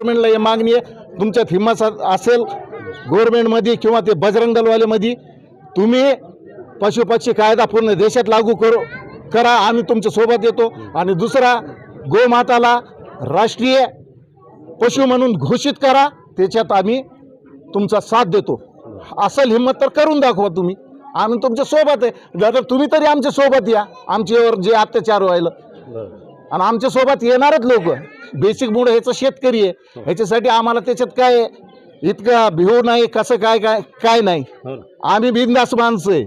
गव्हर्नमेंटला ही मागणी आहे. तुमच्यात हिंमत असेल गव्हर्नमेंटमध्ये किंवा ते बजरंग दलवालेमध्ये तुम्ही पशुपक्षी कायदा पूर्ण देशात लागू करू करा आम्ही तुमच्यासोबत येतो. आणि दुसरा गोमाताला राष्ट्रीय पशु म्हणून घोषित करा त्याच्यात आम्ही तुमचा साथ देतो. असेल हिंमत तर करून दाखवा तुम्ही. आम्ही तुमच्यासोबत आहे. दादा तुम्ही तरी आमच्यासोबत या. आमच्यावर जे अत्याचार व्हायला. आणि आमच्यासोबत येणारच लोक. बेसिक मूळ ह्याचं शेतकरी आहे. ह्याच्यासाठी आम्हाला त्याच्यात काय इतका भिऊ नाही कसं काय काय काय नाही. आम्ही बिंदास माणसं आहे.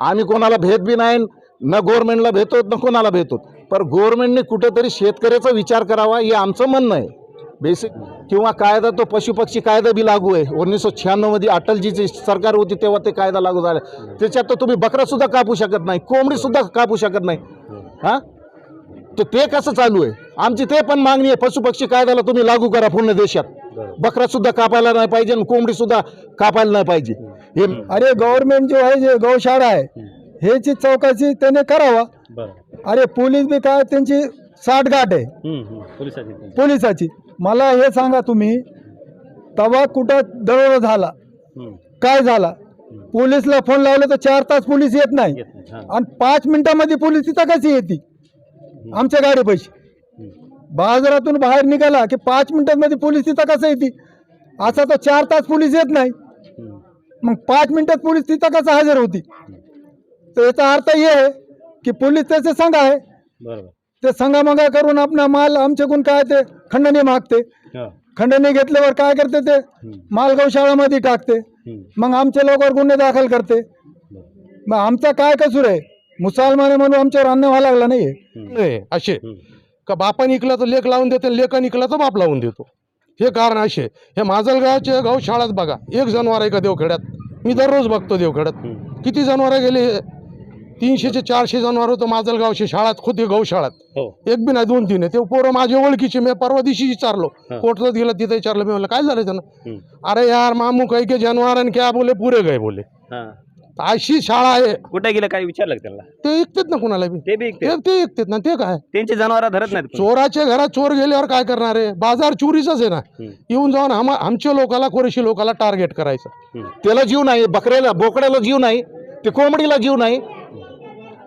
आम्ही कोणाला भेट बी नाही न गव्हर्नमेंटला भेटतो न कोणाला भेटतो पण गव्हर्नमेंटने कुठेतरी शेतकऱ्याचा विचार करावा हे आमचं म्हणणं आहे. बेसिक किंवा कायदा तो पशुपक्षी कायदा बी लागू आहे. एकोणीसशे शहाण्णवमध्ये अटलजीची सरकार होती तेव्हा ते कायदा लागू झाला. त्याच्यात तर तुम्ही बकरासुद्धा कापू शकत नाही कोंबडीसुद्धा कापू शकत नाही. हां? तर ते कसं चालू आहे? आमची ते पण मागणी आहे पशुपक्षी कायद्याला तुम्ही लागू करा पूर्ण देशात. बकरा सुद्धा कापायला नाही पाहिजे आणि कोंबडी सुद्धा कापायला नाही पाहिजे. हे अरे गव्हर्नमेंट जो आहे जे गौशाळा आहे ह्याची चौकशी त्याने करावा. अरे पोलीस बी काय त्यांची साठगाठ आहे. पोलिसाची मला हे सांगा तुम्ही तवा कुठं दरोडा झाला? काय झाला? पोलीसला फोन लावला तर चार तास पोलीस येत नाही. आणि पाच मिनिटामध्ये पोलीस तिथं कशी येते? आमच्या गाडी पैसे बाजारातून बाहेर निघाला की पाच मिनिटांमध्ये पोलीस तिथं कसं येते? असा तर चार तास पोलीस येत नाही. मग पाच मिनिटात पोलीस तिथं कसं हजर होती? तर याचा अर्थ हे आहे की पोलीस त्याचे संघ आहे. ते संघामंगा करून आपला माल आमच्याकडून काय ते खंडणी मागते. खंडणी घेतल्यावर काय करते ते? माल गौशाळामध्ये टाकते. मग आमच्या लोकांवर गुन्हे दाखल करते. मग आमचा काय कसूर आहे? मुसलमान म्हणून आमच्यावर अन्याय व्हायला लागला नाही नाही असे. का बापा निकला तर लेख लावून देते लेखा निकला तर बाप लावून देतो. हे कारण असे हे माजलगावचे गौशाळात बघा. एक जनावर आहे का देवखेड्यात? मी दररोज बघतो देवखेड्यात. किती जनावर गेले? तीनशेचे चारशे जनावर होतं माजलगावचे शाळात होते गौशाळात एक बी नाही दोन तीन आहे. ते पोरं माझे ओळखीचे. मी परवा दिवशी विचारलो. कोर्टात गेला तिथे विचारलं. मी म्हणलं काय झालं त्यांना? अरे यार मामू काही के जानवर आणि क्या बोले? पुरे गए बोले. अशी शाळा आहे. कुठे गेलं काय विचारलं का त्यांना ते ऐकतात ना कुणाला बी. ते बी ऐकते. ते ते ऐकतात ना ते काय? त्यांची जनावर धरत नाहीत कोणी. चोराच्या घरात चोर गेल्यावर काय करणार आहे? बाजार चोरीचाच आहे ना. येऊन जाऊन आमच्या लोकाला कोरेशी लोकाला टार्गेट करायचं. त्याला जीव नाही बकऱ्याला बोकड्याला जीव नाही ते कोंबडीला जीव नाही.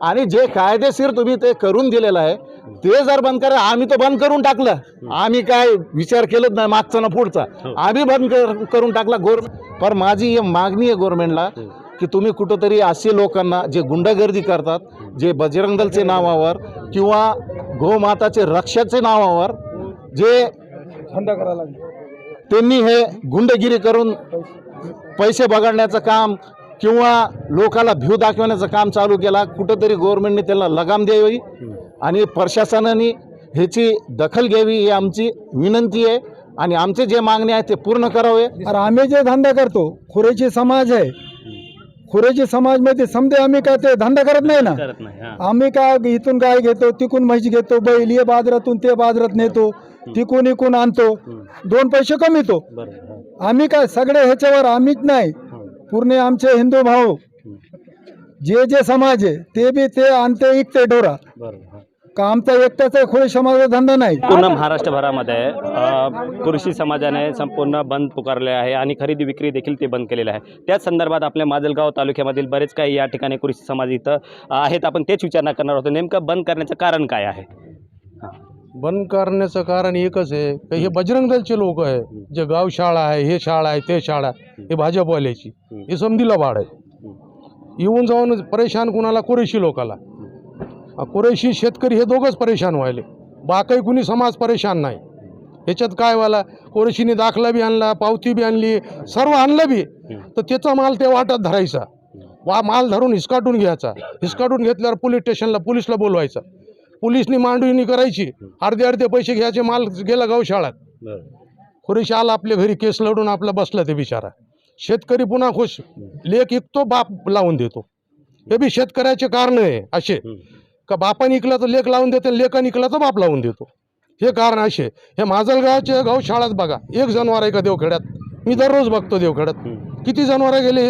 आणि जे कायदेशीर तुम्ही ते करून दिलेलं आहे ते जर बंद करा आम्ही तर बंद करून टाकलं. आम्ही काय विचार केलंच नाही मागचा ना पुढचा. आम्ही बंद कर- करून टाकला गव्हर्नमेंट. पण माझी ही मागणी आहे गव्हर्नमेंटला की तुम्ही कुठंतरी असे लोकांना जे गुंडगर्दी करतात जे बजरंग दलचे नावावर किंवा गोमाताचे रक्षाचे नावावर जे धंदा करायला त्यांनी हे गुंडगिरी करून पैसे बघडण्याचं काम किंवा लोकाला भ्यू दाखवण्याचं काम चालू केला कुठंतरी गव्हर्नमेंटने त्याला लगाम द्यावी आणि प्रशासनाने ह्याची दखल घ्यावी ही आमची विनंती आहे. आणि आमचे जे मागणे आहेत ते पूर्ण करावे. आम्ही जे धंदा करतो खुरेची समाज आहे खुरेची समाजमध्ये समजे आम्ही काय ते धंदा करत नाही ना? नाही हा. आम्ही काय इथून गाय घेतो तिकून म्हैस घेतो बैल ये बाजारातून ते बाजारात नेतो तिकून इकून आणतो दोन पैसे कमीतो बरोबर हा. आम्ही काय सगळे ह्याच्यावर आम्हीच नाही. पूर्ण आमचे हिंदू भाऊ जे जे समाज आहे ते बी ते आणते इकते डोरा. बरोबर हा. का आमचा एकट्याचा खोळी समाजाचा धंदा नाही. पूर्ण महाराष्ट्रभरामध्ये अ, कृषी समाजाने संपूर्ण बंद पुकारले आहे आणि खरेदी विक्री देखील ते बंद केलेले आहे. त्याच संदर्भात आपल्या माजलगाव तालुक्यामधील बरेच काही या ठिकाणी कृषी समाज इथं आहेत. आपण तेच विचारणा करणार होतो नेमकं बंद करण्याचं कारण काय आहे? बंद करण्याचं कारण एकच आहे. की हे बजरंग दलचे लोक आहे जे गावशाळा आहे हे शाळा आहे ते शाळा हे भाजपवाल्याची. हे समधीला भाड आहे. येऊन जाऊन परेशान कुणाला? कुरेशी लोकाला. कुरेशी शेतकरी हे दोघंच परेशान व्हायले. बाकी कुणी समाज परेशान नाही. ह्याच्यात काय व्हायला कुरेशीने दाखला बी आणला पावती बी आणली सर्व आणलं बी. तर त्याचा माल त्या वाटत धरायचा. वा माल धरून हिसकाटून घ्यायचा. हिसकाटून घेतल्यावर पोलीस स्टेशनला पोलीसला बोलवायचं. पोलिसनी मांडणी करायची. अर्धे अर्धे पैसे घ्यायचे माल गेला गौशाळात खुरेशी आला आपल्या घरी केस लढून आपला बसला ते बिचारा. शेतकरी पुन्हा खुश. लेख इकतो बाप लावून देतो. हे बी शेतकऱ्याचे कारण आहे असे. का बापा निकला तर लेख लावून देते लेखा निकला तर बाप लावून देतो. हे कारण असे हे माजलगावचे गौशाळात बघा. एक जनावर आहे का देवखेड्यात? मी दररोज बघतो देवखेड्यात. किती जनावर गेले?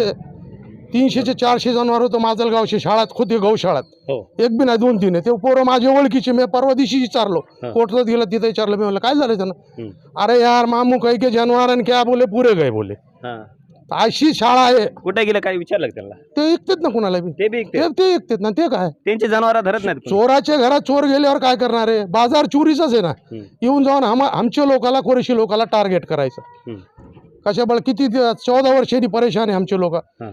तीनशे चारशे जनावर होतं माजलगावचे शाळात खुद गौशाळात हो. एक बी नाही दोन तीन आहे. ते पोरं माझे ओळखीचे मी परवा दिवशी विचारलो. कोर्टात गेलं तिथे विचारलं. मी म्हणलं काय झालं त्यांना. अरे यार मामू काही के जानवर आणि क्या बोले पुरे गए बोले. अशी शाळा आहे कुठे गेलं काय विचारलं का त्यांना ते ऐकतात ना कुणाला बी ते बी ऐकते. ते ते ऐकतात ना ते काय त्यांची जनावर धरत नाहीत कोणी. चोराच्या घरात चोर गेल्यावर काय करणार आहे बाजार चोरीचाच आहे ना हम्म. येऊन जाऊन आम आमच्या लोकाला कोरेशी लोकाला टार्गेट करायचं हम्म. कशाबळ किती चौदा वर्षांनी परेशान आहे आमचे लोक हा.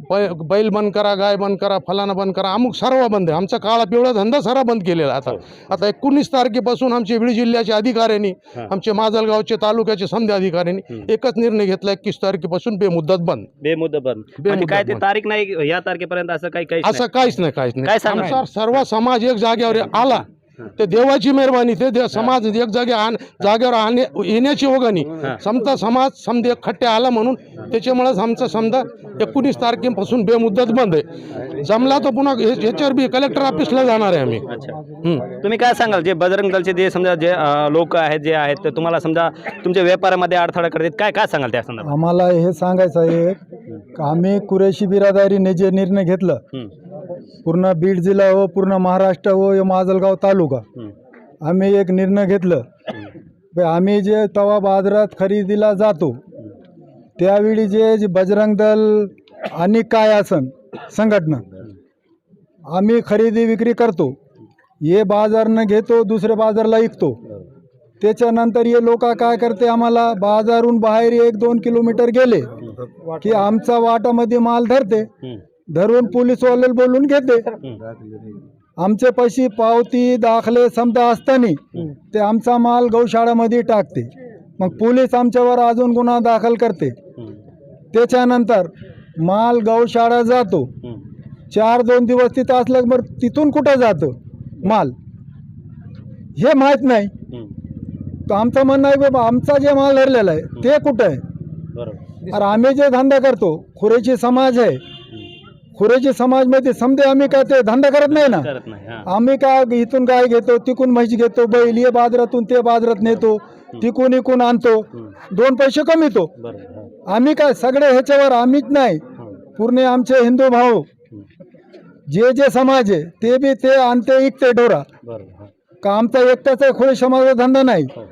बैल बंद करा गाय बंद करा फलाना बंद करा अमुक सर्व बंद आहे आमचा काळा पिवळा धंदा सारा बंद केलेला आहे हो. आता आता एकोणीस तारखेपासून आमचे बीड जिल्ह्याच्या अधिकाऱ्यांनी हा. आमचे माजलगावचे तालुक्याचे समजा अधिकाऱ्यांनी. एकच निर्णय घेतला एकवीस तारखेपासून बेमुदत बंद बेमुदत बंद म्हणजे काय ते. तारीख नाही या तारखेपर्यंत असं काही असं काहीच नाही काहीच नाही सर्व समाज एक जागेवर आला ते देवाची मेहरबानी ते दे- समाज एक जागे आण जागेवर आणणे येण्याची ओघानी. समता समाज समजे खट्टे आला म्हणून त्याच्यामुळेच आमचा समजा एकोणीस तारखेपासून बेमुदत बंद आहे. जमला तर पुन्हा ह्याच्यावर बी कलेक्टर ऑफिसला जाणार आहे आम्ही. तुम्ही काय सांगाल? जे बजरंग दलचे जे समजा जे लोक आहेत जे आहेत ते तुम्हाला समजा तुमच्या व्यापारामध्ये अडथळा करतात. काय काय सांगाल त्या संदर्भात? आम्हाला हे सांगायचं आहे का आम्ही कुरेशी बिरादारीने जे निर्णय घेतलं. पूर्ण बीड जिल्हा हो पूर्ण महाराष्ट्र हो या माजलगाव तालुका. आम्ही एक निर्णय घेतलं. बे आम्ही जे तवा बाजारात खरेदीला जातो त्यावेळी जे जे बजरंग दल आणि काय असन संघटना आम्ही खरेदी विक्री करतो. हे बाजारनं घेतो दुसऱ्या बाजारला विकतो. त्याच्यानंतर हे लोक काय करते आम्हाला बाजारून बाहेर एक दोन किलोमीटर गेले की आमचा वाटामध्ये माल धरते. धरून पोलीसवाले बोलून घेते. आमचे पैसे पावती दाखले समजा असताना ते आमचा माल गौशाळामध्ये टाकते. मग पोलीस आमच्यावर अजून गुन्हा दाखल करते. त्याच्यानंतर माल गौशाळा जातो. चार दोन दिवस तिथं असलं बरं तिथून कुठं जातं? माल. हे माहीत नाही. तर आमचं म्हणणं आहे बाबा आमचा जे माल धरलेला आहे ते कुठं आहे? अरे आम्ही जे धंदा करतो खुरेची समाज आहे. खुरेची समाजमध्ये समजे आम्ही काय ते धंदा करत नाही ना? करत नाही हा. आम्ही काय इथून गाय घेतो तिकून म्हैस घेतो बैल ये बाजारातून ते बाजारात नेतो तिकून इकून आणतो दोन पैसे कमीतो बरोबर हा. आम्ही काय सगळे ह्याच्यावर आम्हीच नाही. पूर्ण आमचे हिंदू भाऊ. जे जे समाज आहे ते बी ते आणते इकते डोरा बरोबर हा. का आमचा एकट्याचा खोरे समाजाचा धंदा नाही. हो.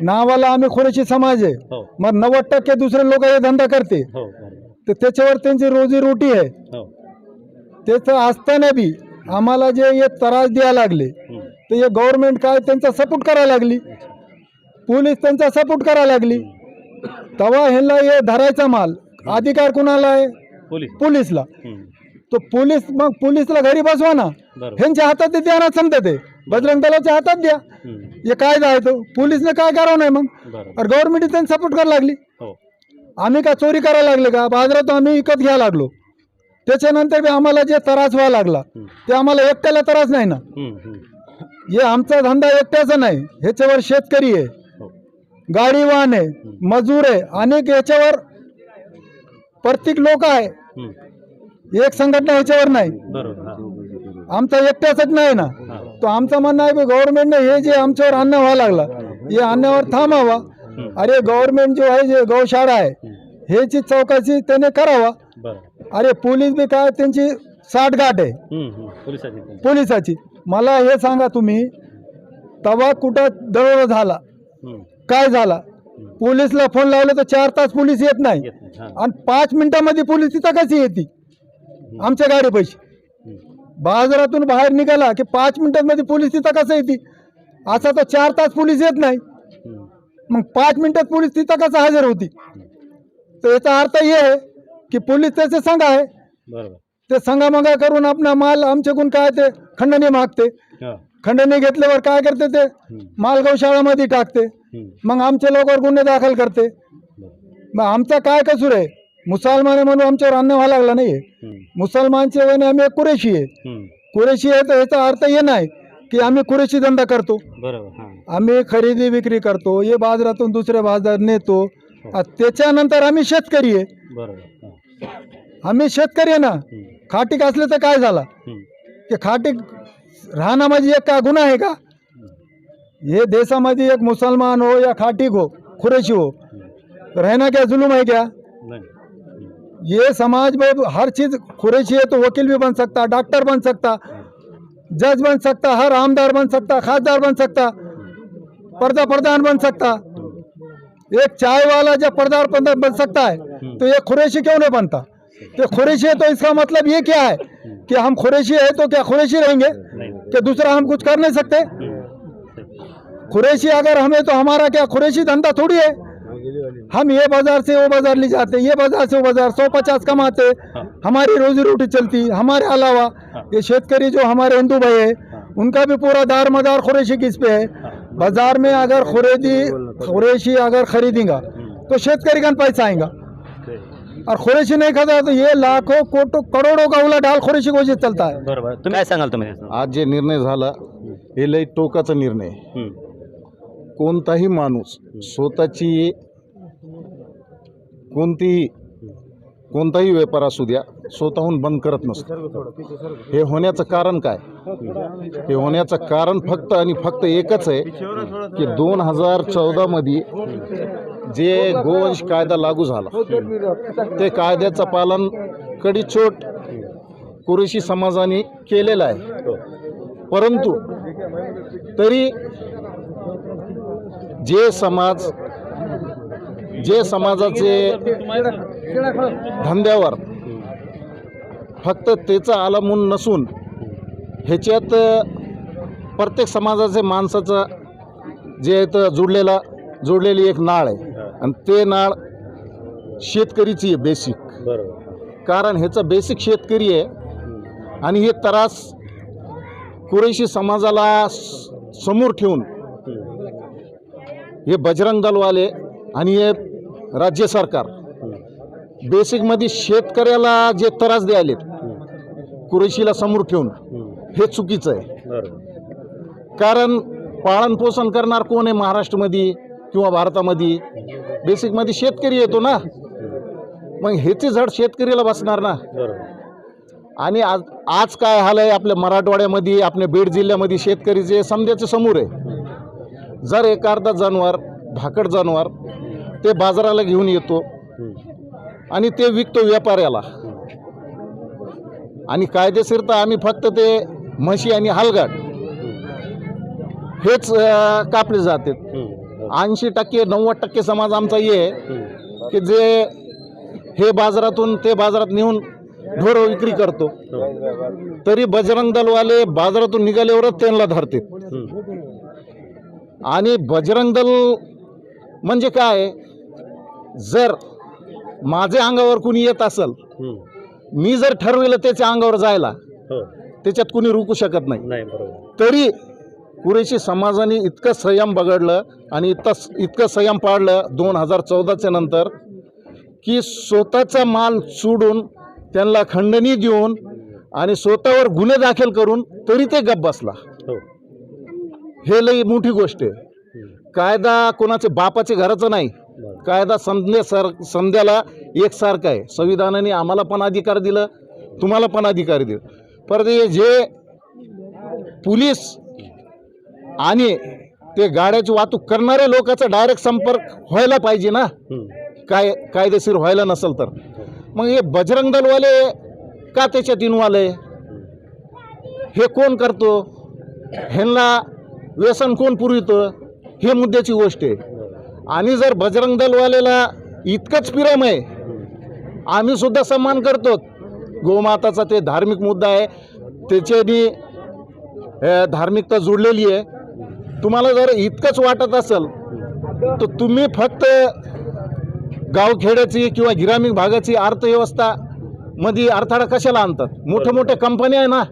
नावाला आम्ही खोरेशी समाज आहे. हो. मग नव्वद टक्के दुसरे लोक हे धंदा करते. हो बरोबर. तर त्याच्यावर त्यांची रोजी रोटी आहे. हो. त्याचं असताना बी आम्हाला जे हे त्रास द्यायला लागले तर हे गव्हर्नमेंट काय त्यांचा सपोर्ट करायला लागली. पोलीस त्यांचा सपोर्ट करायला लागली. तेव्हा ह्यांना हे धरायचा माल. अधिकार कुणाला आहे? पोलीस. पोलीसला. तो पोलीस मग पोलीसला घरी बसवा ना. ह्यांच्या हातात द्या ना समजा ते. बजरंग दलाच्या हातात द्या. हे कायदा आहे तो. पोलीसने काय करावं नाही मग? गव्हर्नमेंट त्यांनी सपोर्ट करायला लागली. हो. आम्ही काय चोरी करायला लागले का? बाजारात आम्ही विकत घ्यायला लागलो. त्याच्यानंतर बी आम्हाला जे त्रास व्हायला लागला ते आम्हाला एकट्याला त्रास नाही ना. हे आमचा धंदा एकट्याचा नाही ह्याच्यावर शेतकरी आहे. हो. गाडी वाहन आहे मजूर आहे अनेक याच्यावर प्रत्येक लोक आहे. एक संघटना ह्याच्यावर नाही. आमचा एकट्याचाच नाही ना. तो आमचं म्हणणं आहे की गव्हर्नमेंटने हे जे आमच्यावर अन्याय व्हायला लागला हे अन्यायावर थांबावा. अरे गव्हर्नमेंट जो आहे जे गौशाळा आहे ह्याची चौकशी त्याने करावा. अरे पोलीस बी काय त्यांची साठगाठ आहे. पोलिसाची पोलिसाची. मला हे सांगा तुम्ही तवा कुठं दरोडा झाला? हम्म, काय झाला? पोलीसला फोन लावला तर चार तास पोलीस येत नाही. येत नाही हा. आणि पाच मिनिटामध्ये पोलीस तिथं कशी येते? आमच्या गाडी पैसे. हम्म, बाजारातून बाहेर निघाला की पाच मिनिटांमध्ये पोलीस तिथं कसं येते? असा तर चार तास पोलीस येत नाही. हम्म, मग पाच मिनिटात पोलीस तिथं कसं हजर होती? तर याचा अर्थ हे आहे की पोलीस त्याचे संघ आहे. बरोबर. ते संघामंगा करून आपला माल आमच्याकडून काय ते खंडणी मागते. हा. खंडणी घेतल्यावर काय करते ते? माल गौशाळामध्ये टाकते. हम्म, मग आमच्या लोकांवर गुन्हे दाखल करते. मग आमचा काय कसूर आहे? मुसलमान आहे म्हणून आमच्यावर अन्याय व्हायला लागला नाही हम्म, मुसलमानचे वने आम्ही एक कुरेशी आहे. हम्म. कुरेशी आहे तर याचा अर्थ हे नाही की आम्ही कुरेशी धंदा करतो. बरोबर हा. आम्ही खरेदी विक्री करतो हे बाजारातून दुसऱ्या बाजार नेतो. आ, त्याच्यानंतर आम्ही शेतकरी आहे. बरोबर हा. आम्ही शेतकरी आहे ना हम्म, खाटीक असले तर काय झाला? हम्म, की खाटीक राहणं म्हणजे एक का गुन्हा आहे का? हे देशामध्ये एक मुसलमान हो या खाटीक हो खुरेशी हो. रहना क्या जुलूम है क्या? हम्म, ये समाज में हर चीज़ कुरैशी है तो वकील भी बन सकता डॉक्टर बन सकता जज बन सकता हर आमदार बन सकता खासदार बन सकता पर्दा प्रधान बन सकता। एक चाय वाला जब पर्दा प्रधान बन सकता है तो ये खुरेशी क्यों नहीं बनता? तो खुरेशी है तो इसका मतलब ये क्या है कि हम खुरेशी है तो क्या खुरेशी रहेंगे? कि दूसरा हम कुछ कर नहीं सकते? खुरेशी अगर हमें तो हमारा क्या खुरेशी धंधा थोड़ी है? हम ये बाज़ार से वो बाज़ार ले जाते ये बाज़ार से वो बाज़ार सौ पचास कमाते हमारी रोजी रोटी चलती हमारे अलावा ये शेतकरी जो हमारे हिंदू भाई है उनका भी पूरा दार मदार खुरेशी किस पे है। बाजार में अगर खुरेदी खुरेशी अगर खरीदेगा तो शेतकरी का पैसा आएगा और खुरेशी नहीं खाता तो ये लाखों कोटो करोड़ों का उला डाल खुरेशी को चलता है बरोबर तुम्ही काय सांगाल तुम्ही? आज जे निर्णय झाला हे लई टोकाचा निर्णय. हं. कोणताही माणूस स्वतःची कोणतीही कोणताही व्यापार असू द्या स्वतःहून बंद करत नसतो. हे होण्याचं कारण काय? हे होण्याचं कारण फक्त आणि फक्त एकच आहे की दोन हजार चौदामध्ये जे गोवंश कायदा लागू झाला ते कायद्याचं पालन कडीचोट कुरेशी समाजाने केलेलं आहे. परंतु तरी जे समाज जे समाजाचे धंद्यावर फक्त त्याचं अवलंबून नसून ह्याच्यात प्रत्येक समाजाचे माणसाचं जे आहे तर जुडलेला जोडलेली एक नाळ आहे. आणि ते नाळ शेतकरीची आहे बेसिक कारण ह्याचं बेसिक शेतकरी आहे. आणि हे त्रास कुरेशी समाजाला समोर ठेवून हे बजरंग दलवाले आणि हे राज्य सरकार. बेसिकमध्ये शेतकऱ्याला जे त्रास द्यायलेत कुरेशीला समोर ठेवून हे चुकीचं आहे. कारण पाळणपोषण करणार कोण आहे महाराष्ट्रामध्ये किंवा भारतामध्ये? बेसिकमध्ये शेतकरी येतो ना. मग ह्याचे झड शेतकरीला बसणार ना. आणि आज आज काय हाल आहे आपल्या मराठवाड्यामध्ये आपल्या बीड जिल्ह्यामध्ये शेतकरीचे समजायचे समोर आहे. जर एक अर्धा जनावर भाकड जनावर ते बाजाराला घेऊन येतो आणि ते विकतो व्यापाऱ्याला. आणि कायदेशीर तर आम्ही फक्त ते म्हशी आणि हलगाड हेच कापले जाते. ऐंशी टक्के नव्वद टक्के समाज आमचा ये की जे हे बाजारातून ते बाजारात नेऊन ढोरं विक्री करतो. तरी बजरंग दलवाले बाजारातून निघाल्यावरच त्यांना धरते. आणि बजरंग दल म्हणजे काय? जर माझ्या अंगावर कुणी येत असेल मी जर ठरविलं त्याच्या अंगावर जायला त्याच्यात कुणी रुकू शकत नाही. तरी पुरेशी समाजाने इतकं संयम बघडलं आणि इतकं इतकं संयम पाळलं दोन हजार चौदाच्या नंतर की स्वतःचा माल सोडून त्यांना खंडणी देऊन आणि स्वतःवर गुन्हे दाखल करून तरी ते गप बसला. हे. लई मोठी गोष्ट आहे. कायदा कोणाचे बापाचे घराचं नाही. कायदा समजणे सर समजायला एकसारखा आहे. संविधानाने आम्हाला पण अधिकार दिलं तुम्हाला पण अधिकार दिलं. परत हे जे पोलीस आणि ते गाड्याची वाहतूक करणाऱ्या लोकांचा डायरेक्ट संपर्क व्हायला पाहिजे ना. काय कायदेशीर व्हायला नसेल तर. मग हे बजरंग दलवाले का त्याच्यात इन्वॉल्व आहे? हे कोण करतो? ह्यांना व्यसन कोण पुरवितं? हे मुद्द्याची गोष्ट आहे. आणि जर बजरंग दलवालेला इतकंच प्रेम आहे आम्ही सुद्धा सन्मान करतो. गोमाताचा ते धार्मिक मुद्दा आहे. त्याच्यानी धार्मिकता जुळलेली आहे. तुम्हाला जर इतकंच वाटत असेल तर तुम्ही फक्त गावखेड्याची किंवा ग्रामीण भागाची अर्थव्यवस्था मध्ये अडथळा कशाला आणतात? मोठ्या मोठ्या कंपन्या आहे ना.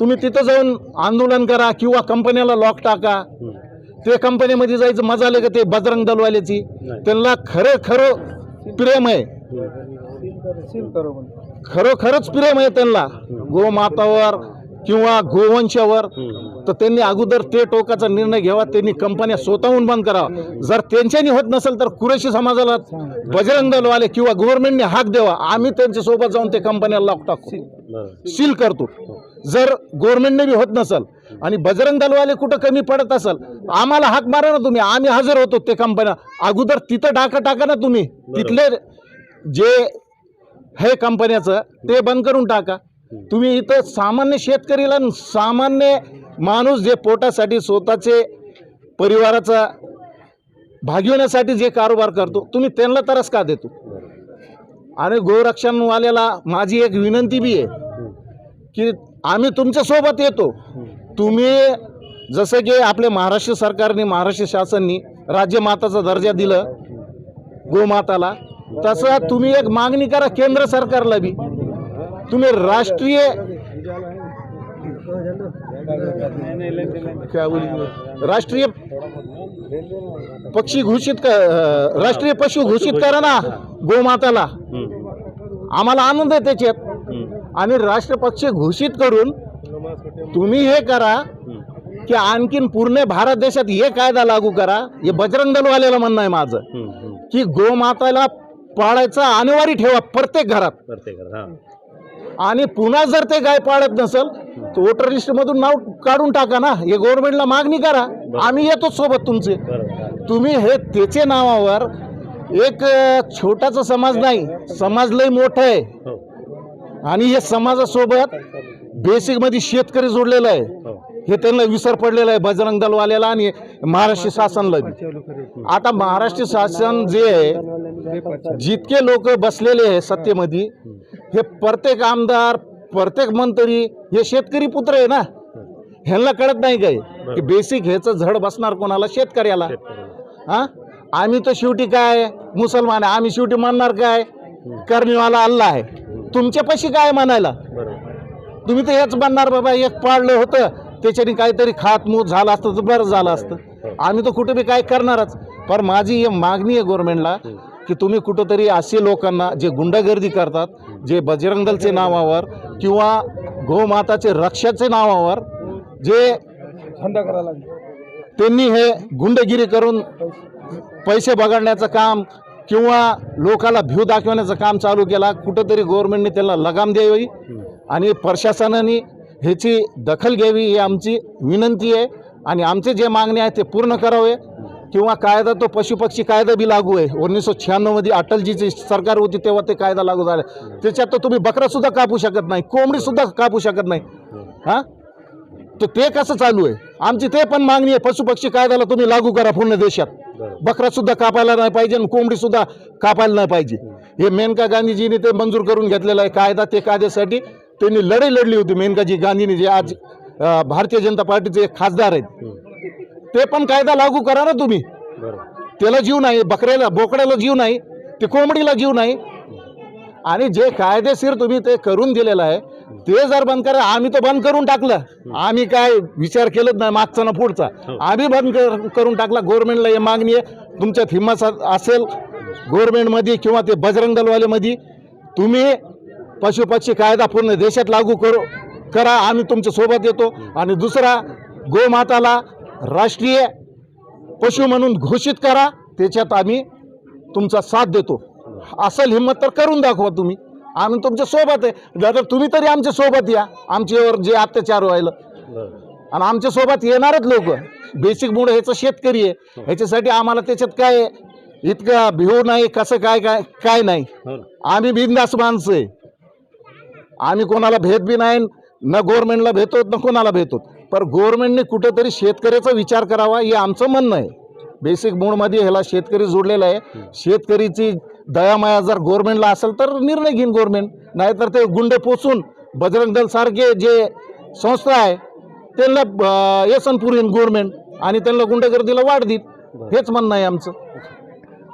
तुम्ही तिथं जाऊन आंदोलन करा किंवा कंपन्याला लॉक टाका. ते कंपनीमध्ये जायचं मजा आले का ते बजरंग दलवाल्याची? त्यांना खरं खरं प्रेम आहे. खरोखरच प्रेम आहे त्यांना. गोमातावर किंवा गोवंशावर. तर त्यांनी अगोदर ते टोकाचा निर्णय घ्यावा त्यांनी कंपन्या स्वतःहून बंद करावा. जर त्यांच्यानी होत नसेल तर कुरेशी समाजाला बजरंग दलवाले किंवा गव्हर्नमेंटने हाक द्यावा. आम्ही त्यांच्यासोबत जाऊन ते कंपन्याला लॉक टाकू. सील करतो. जर गव्हर्नमेंटने बी होत नसेल आणि बजरंग दलवाले कुठं कमी पडत असेल? आम्हाला हाक मारा ना तुम्ही. आम्ही हजर होतो ते कंपन्या. अगोदर तिथं टाका टाका ना तुम्ही. तिथले जे हे कंपन्याचं ते बंद करून टाका. तुम्ही इथं सामान्य शेतकरीला सामान्य माणूस जे पोटासाठी स्वतःचे परिवाराचा भागविण्यासाठी जे कारोबार करतो तुम्ही त्यांना तरस का देतो? आणि गोरक्षणवाल्याला माझी एक विनंती बी आहे की आम्ही तुमच्यासोबत येतो. तुम्ही जसं की आपल्या महाराष्ट्र सरकारने महाराष्ट्र शासननी राज्यमाताचा दर्जा दिलं गोमाताला तसं तुम्ही एक मागणी करा केंद्र सरकारला बी. तुम्ही राष्ट्रीय राष्ट्रीय पक्षी घोषित राष्ट्रीय पशु घोषित करा ना गोमाताला. आम्हाला आनंद आहे त्याच्यात. आणि राष्ट्र पक्षी घोषित करून तुम्ही हे करा की आणखीन पूर्ण भारत देशात हे कायदा लागू करा. हे बजरंग दलवाल्याला म्हणणं आहे माझं. की गोमाताला पाळायचा अनिवार्य ठेवा प्रत्येक घरात. आणि पुन्हा जर ते गाय पाळत नसेल तर वोटर लिस्टमधून नाव काढून टाका ना. हे गव्हर्नमेंटला मागणी करा. आम्ही येतो सोबत तुमचे. तुम्ही हे त्याचे नावावर एक अ, छोटासा समाज नाही समाज लय मोठा आहे. आणि हे समाजासोबत बेसिकमध्ये शेतकरी जोडलेला आहे. हे. त्यांना विसर पडलेला आहे. बजरंग दलवाल्याला आणि महाराष्ट्र शासनला. आता महाराष्ट्र शासन जे आहे जितके लोक बसलेले आहे सत्तेमध्ये हे प्रत्येक आमदार प्रत्येक मंत्री हे शेतकरी पुत्र आहे ना? ह्यांना कळत नाही काय की बेसिक ह्याचं झड बसणार कोणाला? शेतकऱ्याला. हा? आम्ही तर शेवटी काय? मुसलमान आहे. आम्ही शेवटी मानणार काय? करणीवाला अल्ला आहे. तुमच्या पैसे काय म्हणायला? तुम्ही तर हेच म्हणणार बाबा एक पाडलं होतं त्याच्याने काहीतरी खात मूत झालं असतं तर बरं झालं असतं. आम्ही तर कुठे बी काय करणारच. पण माझी ही मागणी आहे गव्हर्नमेंटला की तुम्ही कुठंतरी असे लोकांना जे गुंडगर्दी करतात जे बजरंग दलचे नावावर किंवा गोमाताचे रक्षाचे नावावर जे त्यांनी हे गुंडगिरी करून पैसे बघडण्याचं काम किंवा लोकाला भ्यू दाखवण्याचं काम चालू केला कुठंतरी गव्हर्नमेंटने त्याला लगाम द्यावी. आणि प्रशासनाने ह्याची दखल घ्यावी ही आमची विनंती आहे. आणि आमचे जे मागणे आहे ते पूर्ण करावे. किंवा कायदा तो पशुपक्षी कायदा बी लागू आहे. उन्नीसशे शहाण्णवमध्ये अटलजीची सरकार होती तेव्हा ते कायदा लागू झाला. त्याच्यात तर तुम्ही बकरासुद्धा कापू शकत नाही. कोंबडीसुद्धा कापू शकत नाही. हां? तर ते कसं चालू आहे? आमची ते पण मागणी आहे. पशुपक्षी कायद्याला तुम्ही लागू करा पूर्ण देशात. बकरासुद्धा कापायला नाही पाहिजे आणि कोंबडीसुद्धा कापायला नाही पाहिजे. हे मेनका गांधीजीने ते मंजूर करून घेतलेलं आहे. कायदा ते कायद्यासाठी त्यांनी लढाई लढली होती मेनकाजी गांधीने जे आज भारतीय जनता पार्टीचे एक खासदार आहेत. ते पण कायदा लागू करा ना तुम्ही. त्याला जीव नाही बकऱ्याला बोकड्याला जीव नाही ते कोंबडीला जीव नाही. आणि जे कायदेशीर तुम्ही ते करून दिलेलं आहे ते जर बंद करा आम्ही तर बंद करून टाकलं. आम्ही काय विचार केलंच नाही मागचा ना पुढचा. आम्ही बंद कर- करून टाकला गव्हर्नमेंटला हे मागणी आहे. तुमच्यात हिंमत असेल गव्हर्नमेंटमध्ये किंवा ते बजरंग दलवालेमध्ये तुम्ही पशुपक्षी कायदा पूर्ण देशात लागू करू करा आम्ही तुमच्यासोबत येतो. आणि दुसरा गोमाताला राष्ट्रीय पशु म्हणून घोषित करा त्याच्यात आम्ही तुमचा साथ देतो. असेल हिंमत तर करून दाखवा तुम्ही. आम्ही तुमच्यासोबत आहे. दादा तुम्ही तरी आमच्यासोबत या. आमच्यावर जे अत्याचार व्हायला. आणि आमच्यासोबत येणारच लोक. बेसिक मूळ ह्याचं शेतकरी आहे. ह्याच्यासाठी आम्हाला त्याच्यात काय इतका भिऊ नाही कसं काय काय काय नाही. आम्ही बिंदास माणसं आहे. आम्ही कोणाला भेद बी नाही न गोरमेंटला भेटतो न कोणाला भेटतो पण गोरमेंटने कुठंतरी शेतकऱ्याचा विचार करावा हे आमचं म्हणणं आहे. बेसिक मूडमध्ये ह्याला शेतकरी जोडलेला आहे. शेतकरीची दयामाया जर गोरमेंटला असेल तर निर्णय घेईन गोरमेंट नाहीतर ते गुंडे पोचून बजरंग दलसारखे जे संस्था आहे त्यांना येसन पुरीन गव्हर्नमेंट आणि त्यांना गुंडगर्दीला वाढ देईल हेच म्हणणं आहे आमचं.